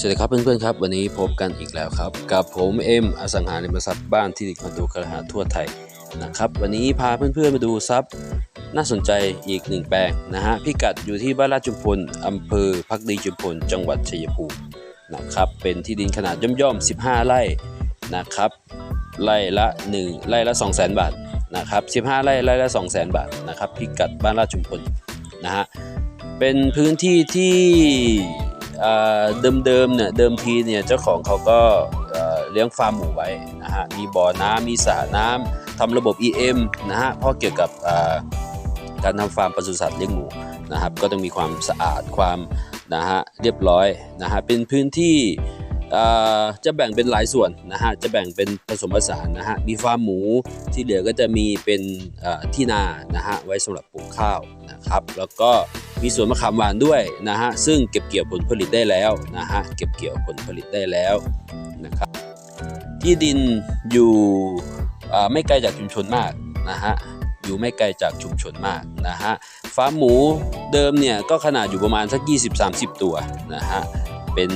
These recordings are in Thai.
สวัสดีครับเพื่อนๆครับ วันนี้พบกันอีกแล้วครับ กับผมเอ็มอสังหาริมทรัพย์บ้านที่ดินคอนโดกระหาทั่วไทยนะครับวันนี้พาเพื่อนๆมาดูทรัพย์น่าสนใจอีกหนึ่งแปลงนะฮะพิกัดอยู่ที่บ้านราชจุมพลอำเภอพักดีจุมพลจังหวัดชัยภูมินะครับเป็นที่ดินขนาดย่อมๆ 15 ไร่นะครับไร่ละ 1 ไร่ละ 2 0 0 0 0 0 บาทนะครับ15 ไร่ไร่ละ2 0 0 0 0 0 บาทนะครับพิกัดบ้านราชจุมพลนะฮะเป็นพื้นที่ที่ เดิมๆเนี่ยเดิมทีเนี่ยเจ้าของเขาก็เเลี้ยงฟาร์มหมูไว้นะฮะมีบ่อน้ำมีสระน้ำทำระบบ EM นะฮะเพราะเกี่ยวกับการทำฟาร์มปศุสัตว์เลี้ยงหมูนะครับก็ต้องมีความสะอาดความนะฮะเรียบร้อยนะฮะเป็นพื้นที่จะแบ่งเป็นหลายส่วนนะฮะจะแบ่งเป็นผสมผสานนะฮะมีฟาร์มหมูที่เหลือก็จะมีเป็นที่นานะฮะไว้สำหรับปลูกข้าวนะครับ แล้วก็ มีสวนมะขามหวานด้วยนะฮะซึ่งเก็บเกี่ยวผลผลิตได้แล้วนะฮะเก็บเกี่ยวผลผลิตได้แล้วนะครับที่ดินอยู่อ่าไม่ไกลจากชุมชนมากนะฮะอยู่ไม่ไกลจากชุมชนมากนะฮะฟาร์มหมูเดิมเนี่ยก็ขนาดอยู่ประมาณสัก 20-30 ตัวนะฮะเป็น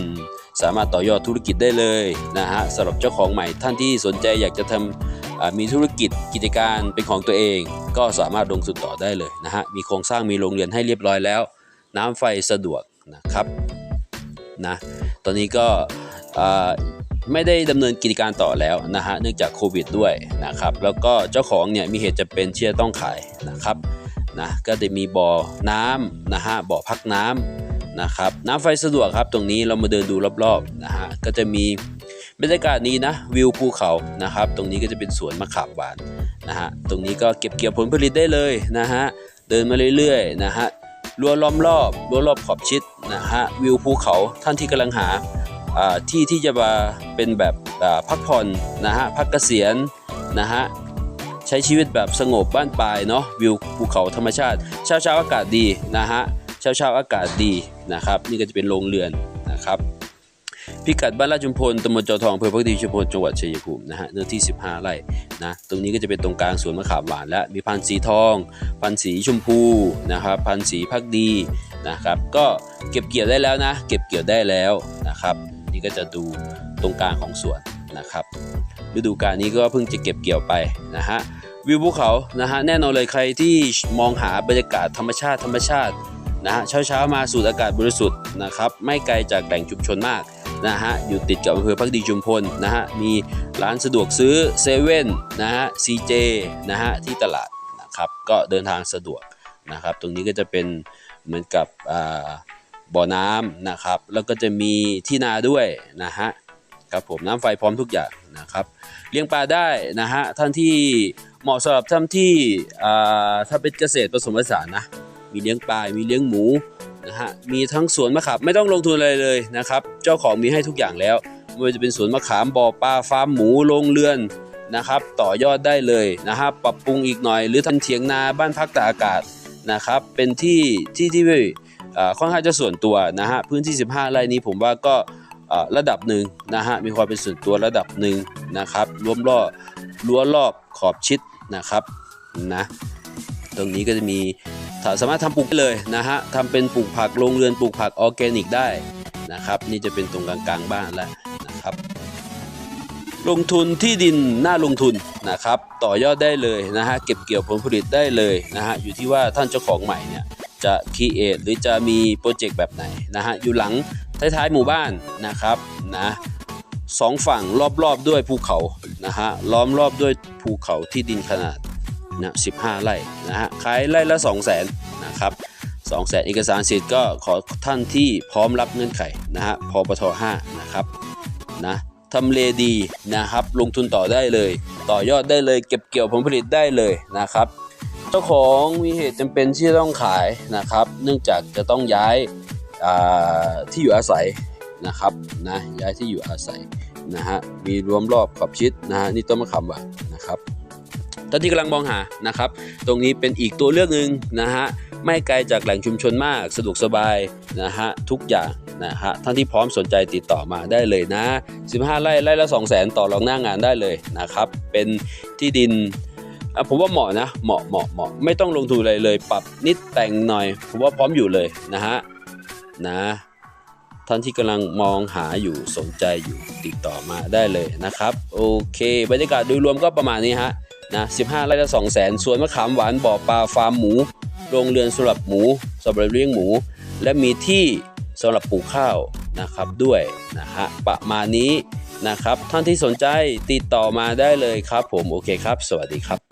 สามารถต่อยอดธุรกิจได้เลยนะฮะสำหรับเจ้าของใหม่ท่านที่สนใจอยากจะทำอ่า มีธุรกิจกิจการเป็นของตัวเอง ก็สามารถลงทุนต่อได้เลยนะฮะมีโครงสร้างมีโรงเรียนให้เรียบร้อยแล้ว น้ำไฟสะดวกนะครับนะตอนนี้ก็ไม่ได้ดำเนินกิจการต่อแล้วนะฮะเนื่องจากโควิดด้วยนะครับแล้วก็เจ้าของเนี่ยมีเหตุจำเป็นที่จะต้องขายนะครับนะก็จะมีบ่อน้ำนะฮะบ่อพักน้ำนะครับน้ำไฟสะดวกครับตรงนี้เรามาเดินดูรอบๆนะฮะก็จะมี บรรยากาศนี้นะวิวภูเขานะครับ ตรงนี้ก็จะเป็นสวนมะขามหวานนะฮะตรงนี้ก็เก็บเกี่ยวผลผลิตได้เลยนะฮะเดินมาเรื่อยๆนะฮะรั้วล้อมรอบรั้วรอบขอบชิดนะฮะวิวภูเขาท่านที่กำลังหาที่ที่จะมาเป็นแบบพักผ่อนนะฮะพักเกษียณนะฮะใช้ชีวิตแบบสงบบ้านปลายเนาะวิวภูเขาธรรมชาติ เช้าเช้าอากาศดีนะฮะเช้าเช้าอากาศดีนะครับ นี่ก็จะเป็นโรงเรือนนะครับ พิกัดบ้านราชุมพลตำบลจอทองอำเภอพักดีชุมพลจังหวัดชัยภูมินะฮะเนื้อที่ 15 ไร่นะตรงนี้ก็จะเป็นตรงกลางสวนมะขามหวานและมีพันธุ์สีทอง พันธุ์สีชมพูนะครับพันธุ์สีพักดีนะครับก็เก็บเกี่ยวได้แล้วนะ เก็บเกี่ยวได้แล้วนะครับ นี่ก็จะดูตรงกลางของสวนนะครับฤดูกาลนี้ก็เพิ่งจะเก็บเกี่ยวไปนะฮะวิวภูเขานะฮะแน่นอนเลยใครที่มองหาบรรยากาศธรรมชาติธรรมชาตินะฮะเช้าเช้ามาสูดอากาศบริสุทธิ์นะครับไม่ไกลจากแหล่งชุมชนมาก นะฮะอยู่ติดกับอำเภอพักดีจุมพลนะฮะมีร้านสะดวกซื้อเซเว่นนะฮะซีเจนะฮะที่ตลาดนะครับก็เดินทางสะดวกนะครับตรงนี้ก็จะเป็นเหมือนกับบ่อน้ำนะครับแล้วก็จะมีที่นาด้วยนะฮะครับผมน้ำไฟพร้อมทุกอย่างนะครับเลี้ยงปลาได้นะฮะท่านที่เหมาะสำหรับท่านที่ถ้าเป็นเกษตรผสมผสานนะมีเลี้ยงปลา มีเลี้ยงหมู นะฮะมีทั้งสวนมะขามไม่ต้องลงทุนอะไรเลยนะครับ เจ้าของมีให้ทุกอย่างแล้วไม่ว่าจะเป็นสวนมะขามบ่อปลาฟาร์มหมูโรงเรือนนะครับ ต่อยอดได้เลยนะฮะปรับปรุงอีกหน่อย หรือทำเถียงนาบ้านพักตากอากาศนะครับ เป็นที่ที่ที่ค่อนข้างจะส่วนตัวนะฮะพื้นที่ 15 ไร่นี้ผมว่าก็ระดับหนึ่งนะฮะมีความเป็นส่วนตัวระดับหนึ่งนะครับรวมรอบรั้วรอบขอบชิดนะครับนะตรงนี้ก็จะมี สามารถทำปลูกได้เลยนะฮะทำเป็นปลูกผักโรงเรือนปลูกผักออร์แกนิกได้นะครับ นี่จะเป็นตรงกลางๆบ้านแล้วนะครับ ลงทุนที่ดินน่าลงทุนนะครับ ต่อยอดได้เลยนะฮะเก็บเกี่ยวผลผลิตได้เลยนะฮะอยู่ที่ว่าท่านเจ้าของใหม่เนี่ยจะคีเอทหรือจะมีโปรเจกต์แบบไหนนะฮะอยู่หลังท้ายๆหมู่บ้านนะครับนะสองฝั่งรอบๆด้วยภูเขานะฮะล้อมรอบด้วยภูเขาที่ดินขนาด นะ15ไร่นะฮะขายไร่ละ2 0 0 0 0 0นะครับ2 0 0 0 0เอกสารสิทธิ์ก็ขอท่านที่พร้อมรับเงื่อนไขนะฮะพปท5นะครับนะทำเลดีนะครับลงทุนต่อได้เลย ต่อยอดได้เลยเก็บเกี่ยวผลผลิตได้เลยนะครับ เจ้าของมีเหตุจำเป็นที่จะต้องขายนะครับ เนื่องจากจะต้องย้ายาที่อยู่อาศัยนะครับนะย้ายที่อยู่อาศัยนะฮะมีรวมรอบขอบชิดนะฮะนี่ต้นมะขามหวานนะครับ ท่านที่กำลังมองหานะครับ ตรงนี้เป็นอีกตัวเลือกหนึ่งนะฮะไม่ไกลจากแหล่งชุมชนมากสะดวกสบายนะฮะทุกอย่างนะฮะท่านที่พร้อมสนใจติดต่อมาได้เลยนะ 15 ไร่ไร่ละ 2 0 0 0 0 0ต่อรองหน้างานได้เลยนะครับ เป็นที่ดินผมว่าเหมาะนะเหมาะเหมาะเหมาะไม่ต้องลงทุนอะไรเลย ปรับนิดแต่งหน่อย ผมว่าพร้อมอยู่เลยนะฮะนะท่านที่กำลังมองหาอยู่สนใจอยู่ติดต่อมาได้เลยนะครับ โอเค บรรยากาศโดยรวมก็ประมาณนี้ฮะ นะ15ไร่ละ2แสนสวนมะขามหวานบ่อปลาฟาร์มหมู โรงเรือนสำหรับหมูสำหรับเลี้ยงหมู และมีที่สำหรับปลูกข้าวนะครับด้วยนะฮะประมาณนี้นะครับท่านที่สนใจติดต่อมาได้เลยครับผมโอเคครับ สวัสดีครับ